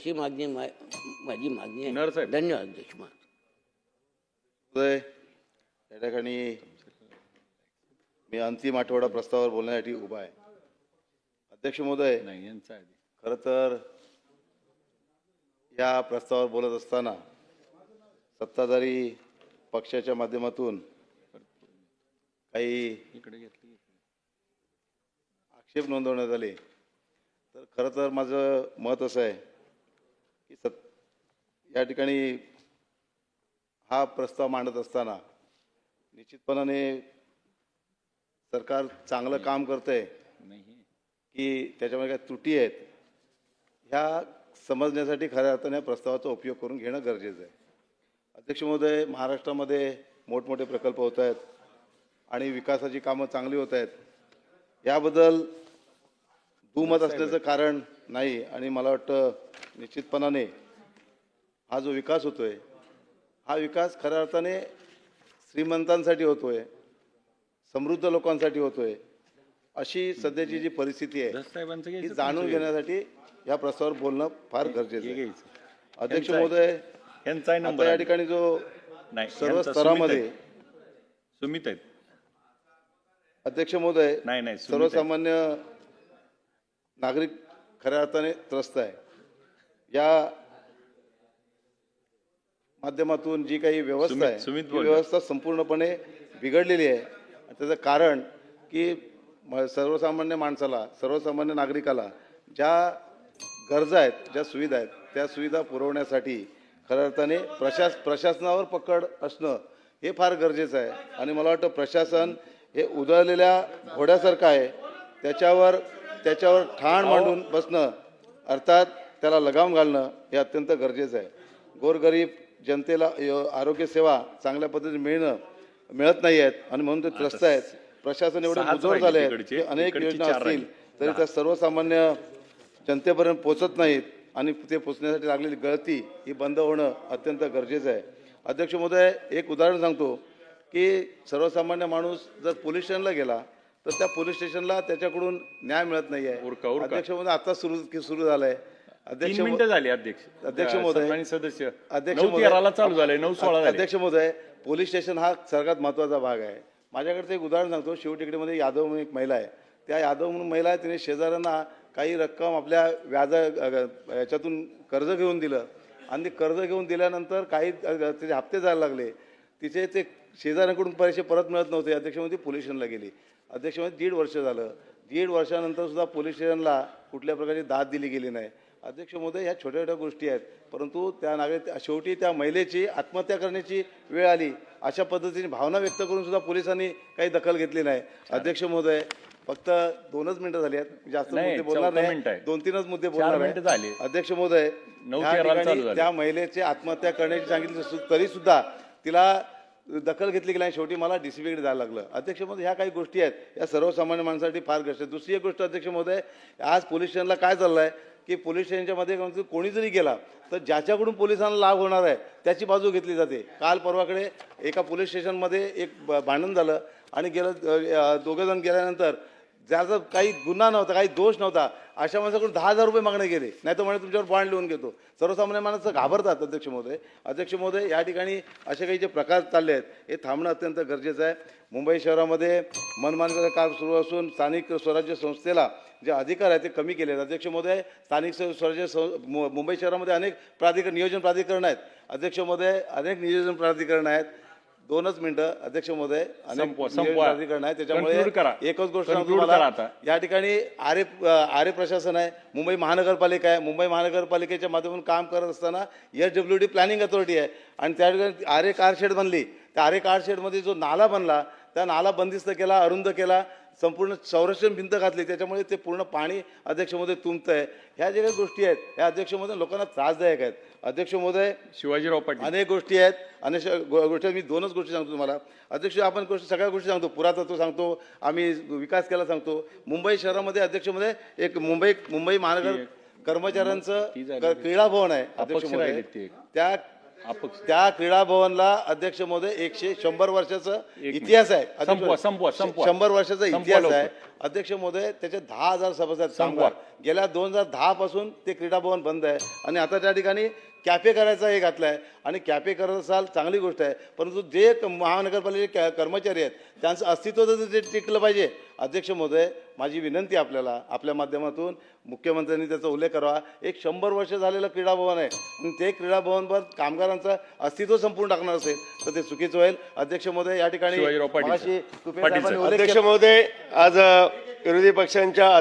अशी मागणी मा- माझी मागणी आहे. धन्यवाद अध्यक्ष महोदय. महोदय या ठिकाणी मी अंतिम आठवडा प्रस्तावावर बोलण्यासाठी उभा आहे. अध्यक्ष महोदय नाही यांचा आधी. खरं तर या प्रस्तावावर बोलत असताना सत्ताधारी पक्षाच्या माध्यमातून काही इकडे घेतली. आक्षेप नोंदवण्यात आले. तर खरं तर माझं मत असं आहे या ठिकाणी हा प्रस्ताव मांडत असताना निश्चितपणाने सरकार चांगलं काम करतंय नाही. की त्याच्यामध्ये काही त्रुटी आहेत ह्या समजण्यासाठी खऱ्या अर्थाने या प्रस्तावाचा उपयोग करून घेणं गरजेचं आहे. अध्यक्ष महोदय महाराष्ट्रामध्ये मोठमोठे प्रकल्प होत आहेत आणि विकासाची कामं चांगली होत आहेत. याबद्दल दुमत असल्याचं कारण नाही आणि मला वाटतं निश्चितपणाने हा जो विकास होतोय हा विकास खऱ्या अर्थाने श्रीमंतांसाठी होतोय समृद्ध लोकांसाठी होतोय अशी सध्याची जी परिस्थिती आहे ही जाणून घेण्यासाठी या प्रस्तावावर बोलणं फार गरजेचं आहे अध्यक्ष आहे. महोदय यांचा आहे या. ठिकाणी जो नाही सर्व स्तरामध्ये सुमित आहे. आहेत अध्यक्ष महोदय नाही नाही. सर्वसामान्य नागरिक खऱ्या अर्थाने त्रस्त आहे या माध्यमातून जी काही व्यवस्था आहे. व्यवस्था संपूर्णपणे बिघडलेली आहे. त्याचं कारण की सर्वसामान्य माणसाला सर्वसामान्य नागरिकाला ज्या गरजा आहेत ज्या सुविधा आहेत त्या सुविधा पुरवण्यासाठी खऱ्या अर्थाने प्रशास प्रशासनावर पकड असणं हे फार गरजेचं आहे. आणि मला वाटतं प्रशासन हे उधळलेल्या घोड्यासारखं आहे. त्याच्यावर त्याच्यावर ठाण मांडून बसणं अर्थात त्याला लगाम घालणं हे अत्यंत गरजेचं आहे. गोरगरीब जनतेला य- आरोग्य सेवा चांगल्या पद्धतीने मिळणं मिळत नाही आहेत आणि म्हणून ते त्रस्त आहेत. प्रशासन एवढे मुजोर झाले आहेत अनेक योजना असतील. तरी त्या सर्वसामान्य जनतेपर्यंत पोचत नाहीत आणि ते पोचण्यासाठी लागलेली गळती ही बंद होणं अत्यंत गरजेचं आहे. अध्यक्ष महोदय एक उदाहरण सांगतो की सर्वसामान्य माणूस जर पोलीस स्टेशनला गेला तर त्या पोलीस स्टेशनला त्याच्याकडून न्याय मिळत नाही आहे. अध्यक्ष महोदय आता सुरू सुरू झालंय. अध्यक्ष तीन मिनिटं झाली अध्यक्ष. अध्यक्ष महोदय. सन्मानित सदस्य. अध्यक्ष नऊ महोदय. तेराला चालू झालंय नऊ सोळा झाले. अध्यक्ष महोदय पोलीस स्टेशन हा सर्वात महत्त्वाचा भाग आहे. माझ्याकडचं एक उदाहरण सांगतो. शिवटेकडीमध्ये यादव म्हणून एक महिला आहे. त्या यादव म्हणून महिला आहे तिने शेजाऱ्यांना काही रक्कम आपल्या व्याज अ, याच्यातून कर्ज घेऊन दिलं. आणि ते कर्ज घेऊन दिल्यानंतर काही अ, तिचे हप्ते जायला लागले. तिचे ते शेजाऱ्यांकडून पैसे परत मिळत नव्हते. अध्यक्षमध्ये पोलीस स्टेशनला गेली. अध्यक्षमध्ये दीड वर्ष झालं. दीड वर्षानंतर सुद्धा पोलीस स्टेशनला कुठल्या प्रकारची दाद दिली गेली नाही. अध्यक्ष महोदय ह्या छोट्या छोट्या गोष्टी आहेत. परंतु त्या नागरिक शेवटी त्या महिलेची आत्महत्या करण्याची वेळ आली. अशा पद्धतीने भावना व्यक्त करून सुद्धा पोलिसांनी काही दखल घेतली नाही. अध्यक्ष महोदय फक्त दोनच मिनिटं झाली आहेत. जास्त मुद्दे बोलणार नाही. दोन तीनच मुद्दे बोलणार. झाली. अध्यक्ष महोदय. त्या महिलेची आत्महत्या करण्याची सांगितली तरी सुद्धा तिला दखल घेतली गेली आणि शेवटी मला डीसीबीकडे जायला लागलं. अध्यक्ष महोदय ह्या काही गोष्टी आहेत. या सर्वसामान्य माणसासाठी फार आहे दुसरी एक गोष्ट अध्यक्ष महोदय आज पोलीस स्टेशनला काय चाललं आहे की पोलीस स्टेशनच्यामध्ये कोणी जरी गेला तर ज्याच्याकडून पोलिसांना लाभ होणार आहे त्याची बाजू घेतली जाते. काल परवाकडे एका पोलीस स्टेशनमध्ये एक ब- भांडण झालं आणि गेलं दोघंजण गेल्यानंतर ज्याचा काही गुन्हा नव्हता काही दोष नव्हता अशा माणसाकडून दहा हजार रुपये मागणे गेले. नाही तर म्हणे तुमच्यावर बॉन्ड लिहून घेतो. सर्वसामान्य माणसं घाबरतात अध्यक्ष महोदय. अध्यक्ष महोदय या ठिकाणी असे काही जे प्रकार चालले आहेत हे थांबणं अत्यंत गरजेचं आहे. मुंबई शहरामध्ये मनमानीचं काम सुरू असून स्थानिक स्वराज्य संस्थेला जे अधिकार आहेत ते कमी केले आहेत. अध्यक्ष महोदय स्थानिक स्वराज्य सं मु- मुंबई शहरामध्ये अनेक प्राधिकरण नियोजन प्राधिकरण आहेत. अध्यक्ष महोदय अनेक नियोजन प्राधिकरण आहेत. दोनच मिनिटं अध्यक्ष महोदय अनेक. प्राधिकरण आहे त्याच्यामुळे. एकच गोष्ट आता. या ठिकाणी आरे आरे प्रशासन आहे मुंबई महानगरपालिका आहे मुंबई महानगरपालिकेच्या माध्यमातून काम करत असताना S W D planning authority आहे आणि त्या ठिकाणी आरे कारशेड बनली त्या आरे कारशेडमध्ये जो नाला बनला त्या नाला बंदिस्त केला अरुंद केला संपूर्ण संरक्षण भिंत घातली. त्याच्यामुळे ते पूर्ण पाणी अध्यक्ष महोदय तुंबतं आहे ह्या ज्या काही गोष्टी आहेत ह्या अध्यक्ष महोदय लोकांना त्रासदायक आहेत. अध्यक्ष महोदय शिवाजीराव पाटील. अनेक गोष्टी आहेत. अनेक गोष्टी. मी दोनच गोष्टी सांगतो तुम्हाला. अध्यक्ष आपण गोष्टी सगळ्या गोष्टी सांगतो. पुरातत्व सांगतो. आम्ही विकास केला सांगतो. मुंबई शहरामध्ये अध्यक्षमध्ये एक मुंबई मुंबई महानगर कर्मचाऱ्यांचं क्रीडा भवन आहे अध्यक्ष. त्या अपक्ष त्या क्रीडा भवनला अध्यक्ष महोदय एकशे शंभर वर्षाचं मिनिट. इतिहास आहे अध्यक्ष संपवा, महोदय. संपवा, संपवा. शंभर वर्षाचा संपवा इतिहास. आहे अध्यक्ष महोदय त्याचे दहा हजार सभासद आहेत संपवा. कामगार गेल्या दोन हजार दहा पासून ते क्रीडा भवन बंद आहे आणि आता त्या ठिकाणी कॅफे करायचा हे घातला आहे आणि कॅफे करत असाल चांगली गोष्ट आहे. परंतु जे क- महानगरपालिकेचे कॅ- कर्मचारी आहेत त्यांचं अस्तित्व तर ते टिकलं पाहिजे अध्यक्ष महोदय माझी विनंती आहे आपल्याला आपल्या माध्यमातून मुख्यमंत्र्यांनी त्याचा उल्लेख करावा. एक शंभर वर्ष झालेलं क्रीडा भवन आहे. आणि ते क्रीडा भवनवर कामगारांचं अस्तित्व संपून टाकणार असेल तर ते चुकीचं होईल. अध्यक्ष महोदय या ठिकाणी अध्यक्ष महोदय आज विरोधी पक्षांच्या